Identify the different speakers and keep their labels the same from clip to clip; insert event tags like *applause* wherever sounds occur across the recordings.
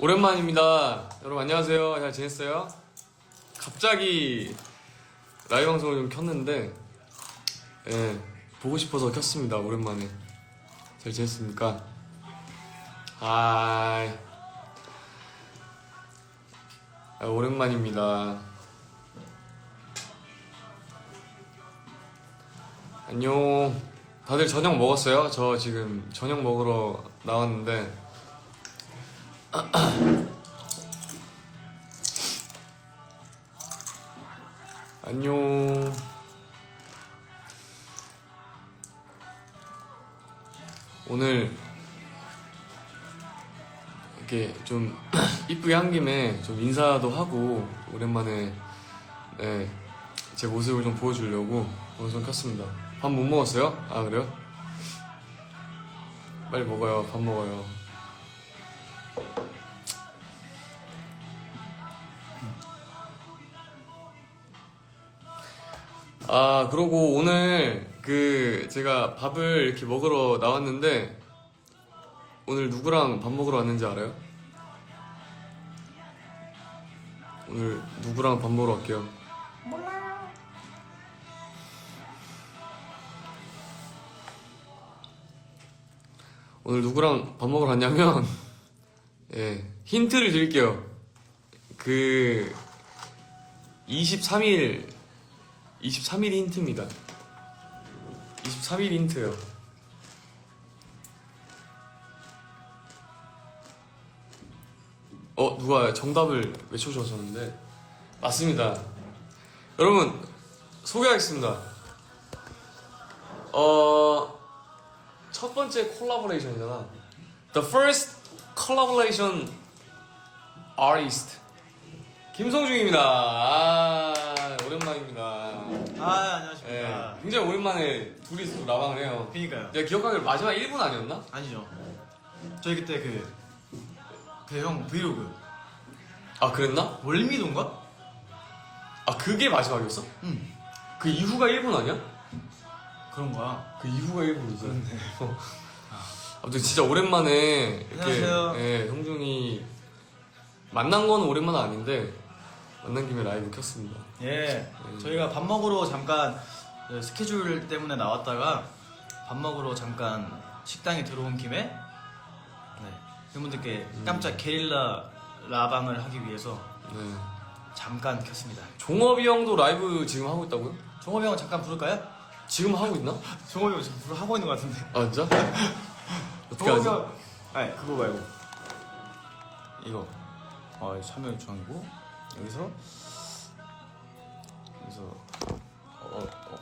Speaker 1: 오랜만입니다. 여러분 안녕하세요. 잘 지냈어요? 갑자기 라이브 방송을 좀 켰는데, 예, 보고 싶어서 켰습니다. 오랜만에. 잘 지냈습니까? 하이. 아, 오랜만입니다. 안녕. 다들 저녁 먹었어요? 저 지금 저녁 먹으러 나왔는데, *coughs* 안녕. 오늘 이렇게 좀 *coughs* 이쁘게 한 김에 좀 인사도 하고 오랜만에 네, 제 모습을 좀 보여주려고 방송 켰습니다. 밥 못 먹었어요? 아 그래요? 빨리 먹어요. 밥 먹어요. 아, 그러고 오늘 그 제가 밥을 이렇게 먹으러 나왔는데 오늘 누구랑 밥 먹으러 왔는지 알아요? 오늘 누구랑 밥 먹으러 갈게요? 오늘 누구랑 밥 먹으러 갔냐면 *laughs* 예, 힌트를 드릴게요. 그 23일 23일 힌트입니다. 23일 힌트요. 어 누가 정답을 외쳐주셨는데 맞습니다. 여러분 소개하겠습니다. 어. 첫 번째 콜라보레이션이잖아. The first collaboration artist 김성중입니다. 아.
Speaker 2: 아 안녕하십니까.
Speaker 1: 예, 굉장히 오랜만에 둘이서 라방을 해요.
Speaker 2: 그니까요.
Speaker 1: 내가 기억하기로 마지막 1분 아니었나?
Speaker 2: 아니죠. 저희 그때 그 대형 브이로그
Speaker 1: 아 그랬나?
Speaker 2: 월미도인가?
Speaker 1: 아 그게 마지막이었어?
Speaker 2: 응.
Speaker 1: 그 이후가 1분 아니야?
Speaker 2: 그런 거야.
Speaker 1: 그 이후가 1분이지.
Speaker 2: 그렇네.
Speaker 1: 아무튼 진짜 오랜만에 이렇게
Speaker 2: 안녕하세요.
Speaker 1: 예, 형중이 만난 건 오랜만 아닌데 만난 김에 라이브 켰습니다.
Speaker 2: 예.
Speaker 1: 음.
Speaker 2: 저희가 밥 먹으러 잠깐 그 스케줄 때문에 나왔다가 밥 먹으러 잠깐 식당에 들어온 김에 네. 팬분들께
Speaker 1: 음.
Speaker 2: 깜짝 게릴라 라방을 하기 위해서
Speaker 1: 네.
Speaker 2: 잠깐 켰습니다.
Speaker 1: 종업이 형도 라이브 지금 하고 있다고요?
Speaker 2: 종업이 형 잠깐 부를까요?
Speaker 1: 지금 하고 있나? *laughs*
Speaker 2: 종업이 형 지금 하고 있는 것 같은데.
Speaker 1: 아 진짜? *laughs* 어떻게 하지?
Speaker 2: 아니 그거 말고 이거 어 참여 요청이고 여기서 여기서 어, 어.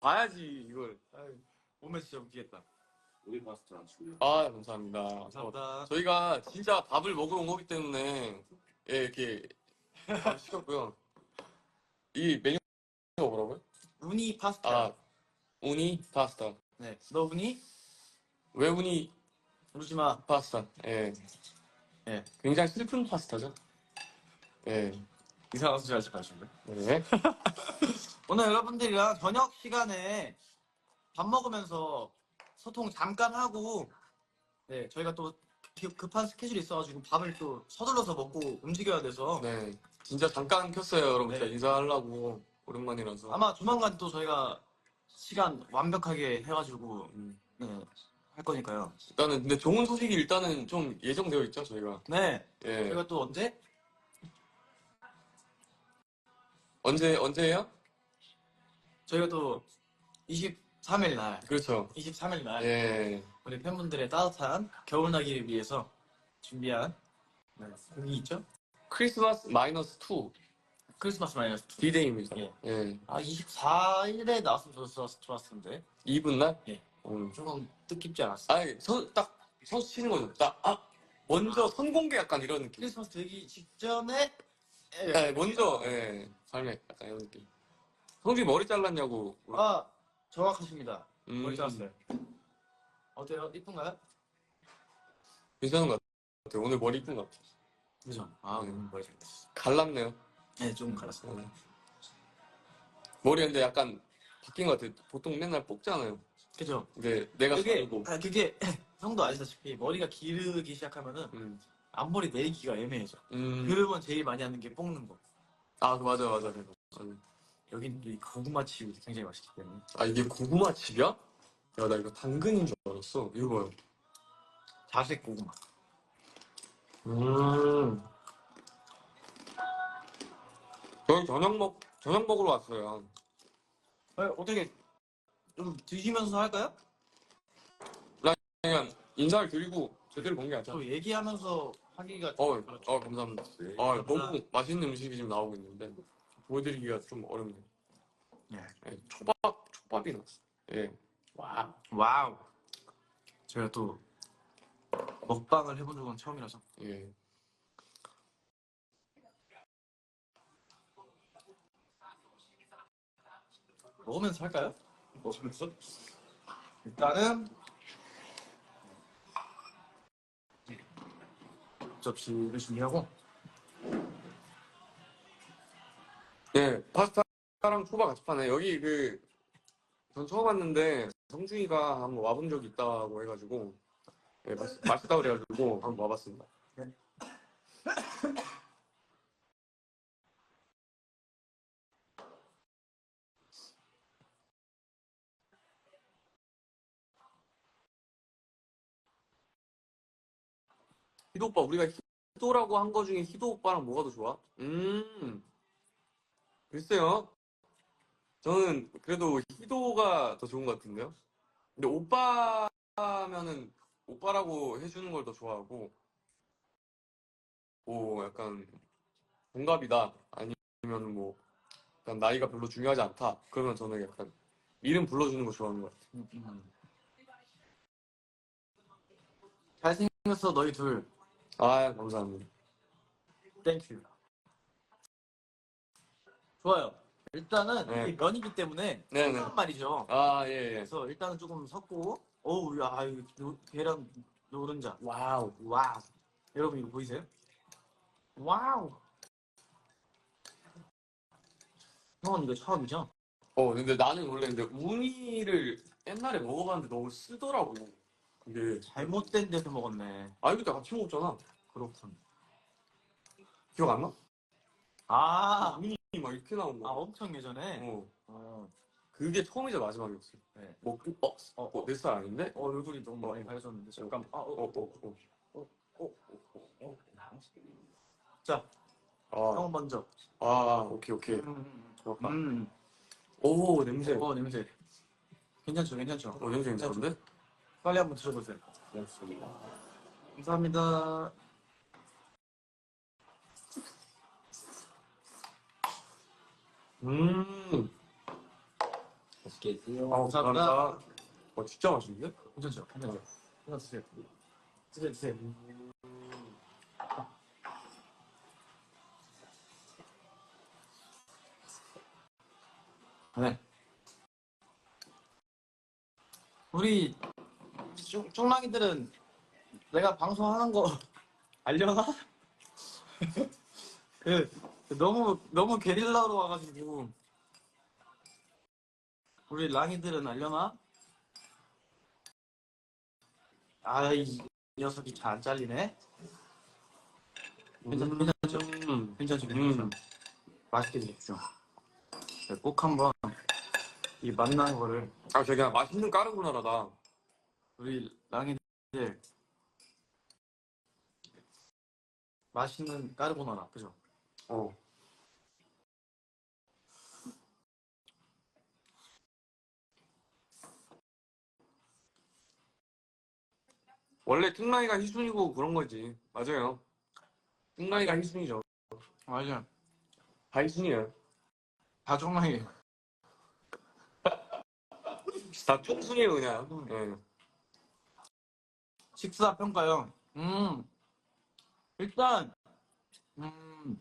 Speaker 1: 봐야지 이걸.
Speaker 2: 몸에 진짜 웃기겠다
Speaker 3: 우리 파스타 안 주고요.
Speaker 1: 아 감사합니다.
Speaker 2: 감사합니다
Speaker 1: 어, 저희가 진짜 밥을 먹으러 온 거기 때문에 예, 이렇게 밥 시켰고요. 이 메뉴가 뭐라고요?
Speaker 2: 우니 파스타
Speaker 1: 아 우니 파스타.
Speaker 2: 네너 우니?
Speaker 1: 왜 우니
Speaker 2: 부르지마
Speaker 1: 파스타? 예.
Speaker 2: 예.
Speaker 1: 굉장히 슬픈 파스타죠. 예.
Speaker 2: 이상한 소리 하지 마시고요
Speaker 1: 네. *laughs*
Speaker 2: 오늘 여러분들이랑 저녁 시간에 밥 먹으면서 소통 잠깐 하고 네 저희가 또 급- 급한 스케줄이 있어가지고 밥을 또 서둘러서 먹고 움직여야 돼서
Speaker 1: 네. 진짜 잠깐 켰어요, 여러분.
Speaker 2: 네.
Speaker 1: 진짜 인사하려고 오랜만이라서.
Speaker 2: 아마 조만간 또 저희가 시간 완벽하게 해가지고
Speaker 1: 음.
Speaker 2: 네, 할 거니까요.
Speaker 1: 일단은 근데 좋은 소식이 일단은 좀 예정되어 있죠, 저희가.
Speaker 2: 네,
Speaker 1: 예.
Speaker 2: 저희가 또 언제?
Speaker 1: 언제 언제예요?
Speaker 2: 저희가 또 23일 날,
Speaker 1: 그렇죠.
Speaker 2: 23일 날
Speaker 1: 예.
Speaker 2: 우리 팬분들의 따뜻한 겨울나기를 위해서 준비한 네, 곡이 있죠?
Speaker 1: 크리스마스 마이너스 2
Speaker 2: 크리스마스 마이너스 2.
Speaker 1: 디데이입니다.
Speaker 2: 예.
Speaker 1: 예.
Speaker 2: 아 24일에 나왔으면 좋았, 좋았을 텐데
Speaker 1: 2분 날?
Speaker 2: 예.
Speaker 1: 음.
Speaker 2: 조금 뜻깊지 않았어.
Speaker 1: 아니, 딱 선수 치는 거죠. 딱, 아, 먼저 선공개 약간 이런 느낌.
Speaker 2: 크리스마스 되기 직전에
Speaker 1: 예, 먼저, 예, 삶에 약간 이런 느낌. 성준이 머리 잘랐냐고.
Speaker 2: 아 정확하십니다.
Speaker 1: 음,
Speaker 2: 머리 잘랐어요. 어때요? 이쁜가요?
Speaker 1: 괜찮은 것 같아요. 오늘 머리 이쁜 것 같아요.
Speaker 2: 그죠? 아
Speaker 1: 음.
Speaker 2: 오늘 머리 잘 됐어.
Speaker 1: 갈랐네요.
Speaker 2: 네, 조금 갈았어요.
Speaker 1: 어. 머리 근데 약간 바뀐 것 같아. 보통 맨날 뽑잖아요.
Speaker 2: 그죠?
Speaker 1: 근데 내가
Speaker 2: 그게
Speaker 1: 가지고.
Speaker 2: 아, 그게 *laughs* 형도 아시다시피 머리가 기르기 시작하면은
Speaker 1: 음.
Speaker 2: 앞머리 내리기가 애매해져.
Speaker 1: 음.
Speaker 2: 그러면 제일 많이 하는 게 뽑는 거.
Speaker 1: 아, 그 맞아, 맞아. 맞아.
Speaker 2: 여기는 고구마 칩이 굉장히 맛있기 때문에.
Speaker 1: 아, 이게 고구마 칩이야? 야, 나 이거 당근인 줄 알았어. 이거 봐요.
Speaker 2: 자색 고구마.
Speaker 1: 음. 저희 저녁 먹, 저녁 먹으러 왔어요.
Speaker 2: 어, 어떻게 좀 드시면서 할까요?
Speaker 1: 그냥 인사를 드리고 제대로 본게 아니라.
Speaker 2: 또 얘기하면서 하기가
Speaker 1: 어,
Speaker 2: 그렇죠.
Speaker 1: 어, 감사합니다.
Speaker 3: 네.
Speaker 1: 아, 너무 맛있는 음식이 지금 나오고 있는데 보여드리기가 좀 어렵네요.
Speaker 2: 예.
Speaker 1: 예, 초밥, 초밥이 나왔어. 예. 와.
Speaker 2: 와우. 제가 또 먹방을 해본 적은 처음이라서.
Speaker 1: 예.
Speaker 2: 먹으면서 할까요? 먹으면서? 일단은 접시를 준비하고
Speaker 1: 예, 파스타랑 초밥 같이 파네. 여기 그, 전 처음 왔는데, 성준이가 한번 와본 적이 있다고 해가지고, 예, 맛, 맛있다고 그래가지고, 한번 와봤습니다. 희도 오빠, 우리가 희도라고 한 거 중에 희도 오빠랑 뭐가 더 좋아? 음, 글쎄요. 저는 그래도 희도가 더 좋은 것 같은데요. 근데 오빠면은 오빠라고 해주는 걸 더 좋아하고, 뭐 약간 동갑이다 아니면 뭐 약간 나이가 별로 중요하지 않다. 그러면 저는 약간 이름 불러주는 거 좋아하는 것 같아요.
Speaker 2: 음, 잘생겼어 너희 둘
Speaker 1: 아 감사합니다.
Speaker 2: 땡큐 좋아요 일단은
Speaker 1: 네.
Speaker 2: 이게 면이기 때문에
Speaker 1: 네 네.
Speaker 2: 한 말이죠
Speaker 1: 아 예 예.
Speaker 2: 그래서 일단은 조금 섞고 어우 야 이거 노- 계란 노른자
Speaker 1: 와우.
Speaker 2: 와우 여러분 이거 보이세요? 와우 형은 이거 처음이죠?
Speaker 1: 어 근데 나는 원래 근데 우니를 옛날에 먹어봤는데 너무 쓰더라고. 그게
Speaker 2: 잘못된 데서 먹었네
Speaker 1: 아 이거 때 같이 먹었잖아.
Speaker 2: 그렇군
Speaker 1: 기억 안 나?
Speaker 2: 아,
Speaker 1: 우니 막 이렇게 나온
Speaker 2: 아
Speaker 1: 거.
Speaker 2: 엄청 예전에
Speaker 1: 어.
Speaker 2: 어,
Speaker 1: 그게 처음이자 마지막이었어.
Speaker 2: 네.
Speaker 1: 먹고 어,
Speaker 2: 어,
Speaker 1: 어, 내 스타일 아닌데?
Speaker 2: 어, 얼굴이 너무 많이 가려졌는데 잠깐 아, 어,
Speaker 1: 어,
Speaker 2: 어,
Speaker 1: 어, 어.
Speaker 2: 어, 어. 자,
Speaker 1: 아,
Speaker 2: 형 먼저
Speaker 1: 아, 오케이, 오케이.
Speaker 2: 음,
Speaker 1: 좋았다.
Speaker 2: 음.
Speaker 1: 오, 냄새.
Speaker 2: 어 냄새 괜찮죠 괜찮죠
Speaker 1: 어, 냄새 괜찮은데?
Speaker 2: 빨리 한번 드셔보세요 감사합니다
Speaker 1: 음.
Speaker 3: 맛있게 드세요.
Speaker 1: 아,
Speaker 2: 감사합니다.
Speaker 1: 감사합니다. 어, 진짜 맛있는데?
Speaker 2: 괜찮죠 괜찮죠 하나 드세요 드세요 드세요 네 우리 쫑- 쫑랑이들은 내가 방송하는 거 *laughs* 알려나? *laughs* 그 너무 너무 게릴라로 와가지고 우리 랑이들은 알려나? 아이 녀석이 잘 안 잘리네. 괜찮, 괜찮죠?
Speaker 1: 음.
Speaker 2: 괜찮죠?
Speaker 1: 음.
Speaker 2: 괜찮죠? 맛있게 드십시오. 네, 꼭 한번 이 맛난 거를
Speaker 1: 아, 되게 맛있는 까르보나라다.
Speaker 2: 우리 랑이들 맛있는 까르보나라 그죠?
Speaker 1: 어. 원래 뚱라이가 희순이고 그런 거지. 맞아요. 뚱라이가 희순이죠.
Speaker 2: 맞아.
Speaker 1: 다 희순이야.
Speaker 2: 다 쫑랑이. *laughs*
Speaker 1: 다 뚱순이에요, 그냥. 예.
Speaker 2: 식사 평가요. 음 일단 음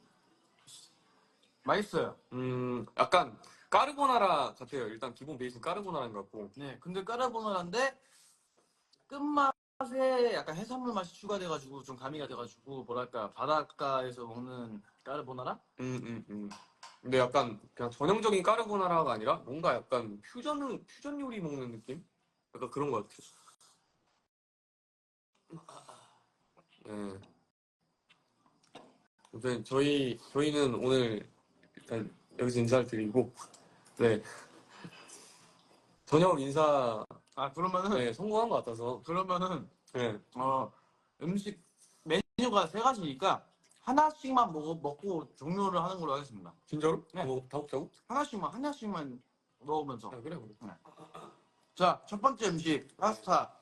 Speaker 2: 맛있어요.
Speaker 1: 음, 약간 까르보나라 같아요. 일단 기본 베이스는 까르보나라인 것 같고.
Speaker 2: 네, 근데 까르보나라인데 끝맛에 약간 해산물 맛이 추가돼가지고 좀 가미가 돼가지고 뭐랄까 바닷가에서 먹는 까르보나라?
Speaker 1: 음, 음, 음. 근데 약간 그냥 전형적인 까르보나라가 아니라 뭔가 약간 퓨전 퓨전 요리 먹는 느낌? 약간 그런 것 같아. 네. 아무튼 저희 저희는 오늘 일단 여기서 인사를 드리고 네 저녁 인사
Speaker 2: 아 그러면은
Speaker 1: 네, 성공한 것 같아서
Speaker 2: 그러면은
Speaker 1: 네.
Speaker 2: 어 음식 메뉴가 세 가지니까 하나씩만 먹어 먹고 종료를 하는 걸로 하겠습니다.
Speaker 1: 진짜로?
Speaker 2: 네.
Speaker 1: 뭐, 다 먹자고?
Speaker 2: 하나씩만 하나씩만 먹으면서
Speaker 1: 아, 그래 그래.
Speaker 2: 자첫 번째 음식 파스타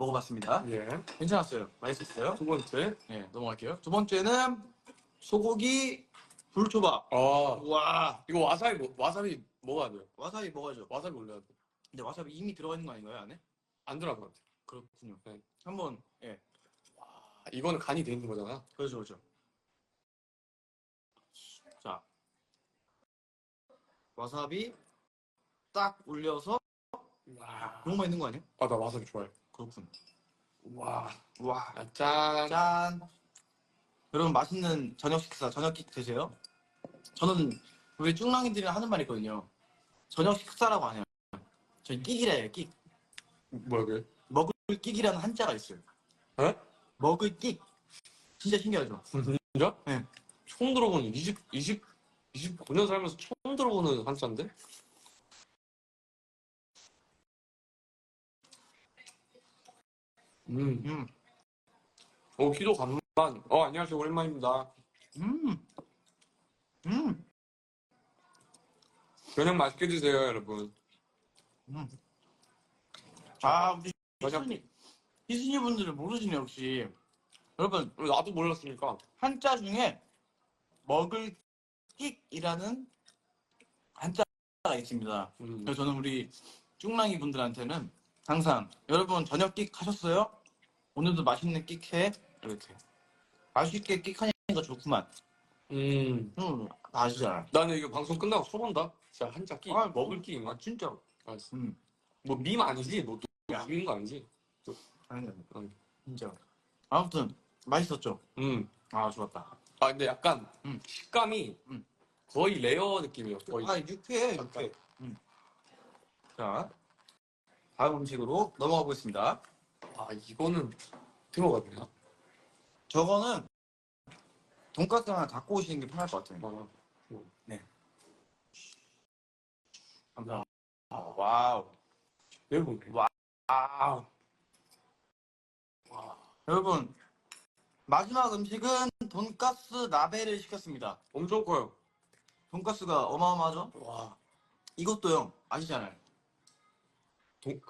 Speaker 2: 먹어봤습니다.
Speaker 1: 예.
Speaker 2: 괜찮았어요. 맛있었어요.
Speaker 1: 두 번째.
Speaker 2: 네 넘어갈게요. 두 번째는 소고기 불초밥. 아와
Speaker 1: 이거 와사비 뭐- 와사비 먹어야 돼요.
Speaker 2: 와사비 먹어야죠.
Speaker 1: 와사비 올려야 돼.
Speaker 2: 근데 와사비 이미 들어가 있는 거 아닌가요 안에?
Speaker 1: 안 들어간 것 같아.
Speaker 2: 그렇군요.
Speaker 1: 네.
Speaker 2: 한번 예
Speaker 1: 아, 이거는 간이 돼 있는 거잖아.
Speaker 2: 그렇죠 그렇죠. 자 와사비 딱 올려서
Speaker 1: 와.
Speaker 2: 너무 맛있는 거 아니에요?
Speaker 1: 아, 나 와사비 좋아해.
Speaker 2: 그렇군.
Speaker 1: 와.
Speaker 2: 와
Speaker 1: 아, 짠.
Speaker 2: 짠. 여러분 맛있는 저녁 식사 저녁 킥 드세요. 저는 우리 쭝랑이들이 하는 말이 있거든요. 저녁 식사라고 안 해요. 저희 끽이라 해요. 끽.
Speaker 1: 뭐야 그게?
Speaker 2: 먹을 끽이라는 한자가 있어요.
Speaker 1: 에?
Speaker 2: 먹을 끽. 진짜 신기하죠?
Speaker 1: 진짜?
Speaker 2: 네.
Speaker 1: 처음 들어보는 20 20 29년 살면서 처음 들어보는 한자인데? 음.
Speaker 2: 음.
Speaker 1: 어, 키도 간만. 어, 안녕하세요. 오랜만입니다.
Speaker 2: 음. 음.
Speaker 1: 저녁 맛있게 드세요, 여러분.
Speaker 2: 아, 우리
Speaker 1: 저녁
Speaker 2: 희순이, 희순이 분들은 모르시네, 역시. 여러분,
Speaker 1: 나도 몰랐으니까.
Speaker 2: 한자 중에 먹을 끽이라는 한자가 있습니다.
Speaker 1: 음.
Speaker 2: 그래서 저는 우리 쭝랑이 분들한테는 항상 여러분 저녁 끽 하셨어요? 오늘도 맛있는 끽 해? 이렇게. 맛있게 끽 하니까 좋구만.
Speaker 1: 음.
Speaker 2: 음, 다 아시잖아.
Speaker 1: 나는 이거 방송 끝나고 써본다. 진짜 한자 끼.
Speaker 2: 아,
Speaker 1: 먹을 끼.
Speaker 2: 아, 진짜.
Speaker 1: 알았어.
Speaker 2: 음.
Speaker 1: 뭐, 밈 아니지? 뭐, 또, 밈인 거 아니지?
Speaker 2: 아니,
Speaker 1: 음.
Speaker 2: 진짜. 아무튼, 맛있었죠?
Speaker 1: 음.
Speaker 2: 아, 좋았다.
Speaker 1: 아, 근데 약간,
Speaker 2: 음.
Speaker 1: 식감이
Speaker 2: 음.
Speaker 1: 거의 레어 느낌이에요. 거의.
Speaker 2: 아. 육회. 음. 자, 다음 음식으로 넘어가 보겠습니다.
Speaker 1: 아, 이거는 먹어야 되나?
Speaker 2: 저거는 돈가스 하나 갖고 오시는 게 편할 것 같아요.
Speaker 1: 아,
Speaker 2: 감사합니다. 아, 와우.
Speaker 1: 여러분.
Speaker 2: 와우. 여러분, 마지막 음식은 돈가스 나베를 시켰습니다.
Speaker 1: 엄청 커요.
Speaker 2: 돈가스가 어마어마하죠?
Speaker 1: 와.
Speaker 2: 이것도요, 아시잖아요.
Speaker 1: 돈,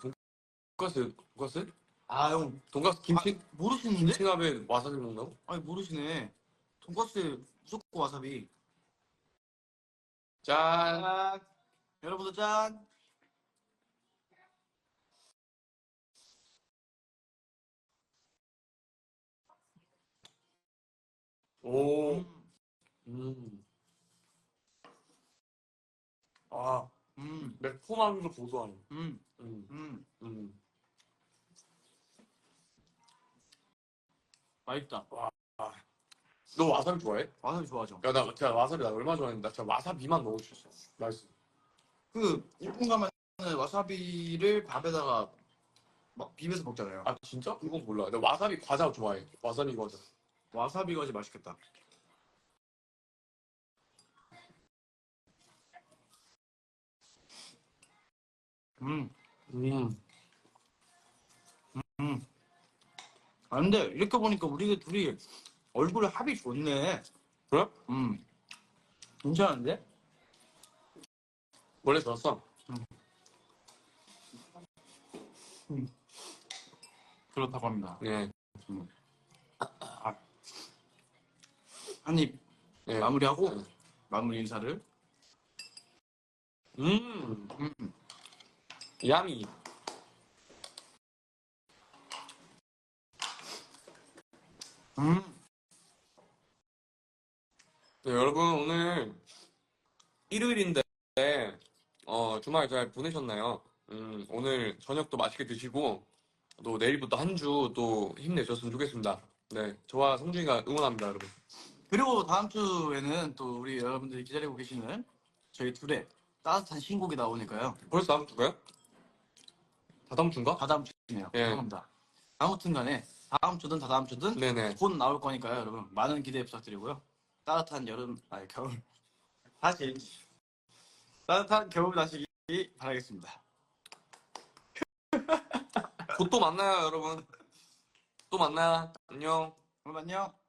Speaker 1: 돈가스, 돈가스?
Speaker 2: 아, 형,
Speaker 1: 돈가스 김치,
Speaker 2: 아, 모르시는데?
Speaker 1: 김치鍋 와사비 먹나고?
Speaker 2: 아니, 모르시네. 돈가스에 무조건 와사비.
Speaker 1: 짠.
Speaker 2: 짠. 여러분도 짠.
Speaker 1: 오.
Speaker 2: 음.
Speaker 1: 음. 아,
Speaker 2: 음,
Speaker 1: 매콤하면서 고소하네.
Speaker 2: 음,
Speaker 1: 음,
Speaker 2: 음.
Speaker 1: 음.
Speaker 2: 맛있다.
Speaker 1: 너 와사비 좋아해?
Speaker 2: 와사비 좋아하죠?
Speaker 1: 야, 나 진짜 와사비 나 얼마 좋아했는데, 나 진짜 와사비만 먹을 수 있어. 맛있어.
Speaker 2: 그, 일본 가면 와사비를 밥에다가 막 비벼서 먹잖아요.
Speaker 1: 아, 진짜? 그건 몰라. 나 와사비 과자 좋아해. 와사비 과자.
Speaker 2: 와사비 가지 맛있겠다. 음,
Speaker 1: 음.
Speaker 2: 음. 아, 근데 이렇게 보니까 우리 둘이 얼굴 합이 좋네.
Speaker 1: 그래?
Speaker 2: 음. 괜찮은데?
Speaker 1: 원래 좋았어.
Speaker 2: 그렇다고 합니다.
Speaker 1: 네.
Speaker 2: 한입
Speaker 1: 네.
Speaker 2: 마무리하고
Speaker 1: 네.
Speaker 2: 마무리 인사를.
Speaker 1: 음.
Speaker 2: 음.
Speaker 1: 야미.
Speaker 2: 음.
Speaker 1: 네, 여러분 오늘 일요일인데 어, 주말 잘 보내셨나요? 음, 오늘 저녁도 맛있게 드시고 또 내일부터 한 주 또 힘내셨으면 좋겠습니다. 네, 저와 성준이가 응원합니다, 여러분.
Speaker 2: 그리고 다음 주에는 또 우리 여러분들이 기다리고 계시는 저희 둘의 따뜻한 신곡이 나오니까요.
Speaker 1: 벌써 다음 주가요? 다다음 주인가?
Speaker 2: 다 다음 주네요.
Speaker 1: 예.
Speaker 2: 죄송합니다. 아무튼간에 다음 주든 다 다음 주든
Speaker 1: 네네.
Speaker 2: 곧 나올 거니까요, 여러분 많은 기대 부탁드리고요. 따뜻한 여름, 아니 겨울 다시 따뜻한 겨울 나시기 바라겠습니다. *laughs*
Speaker 1: 곧 또 만나요, 여러분. 또 만나요. 안녕.
Speaker 2: 그럼 안녕.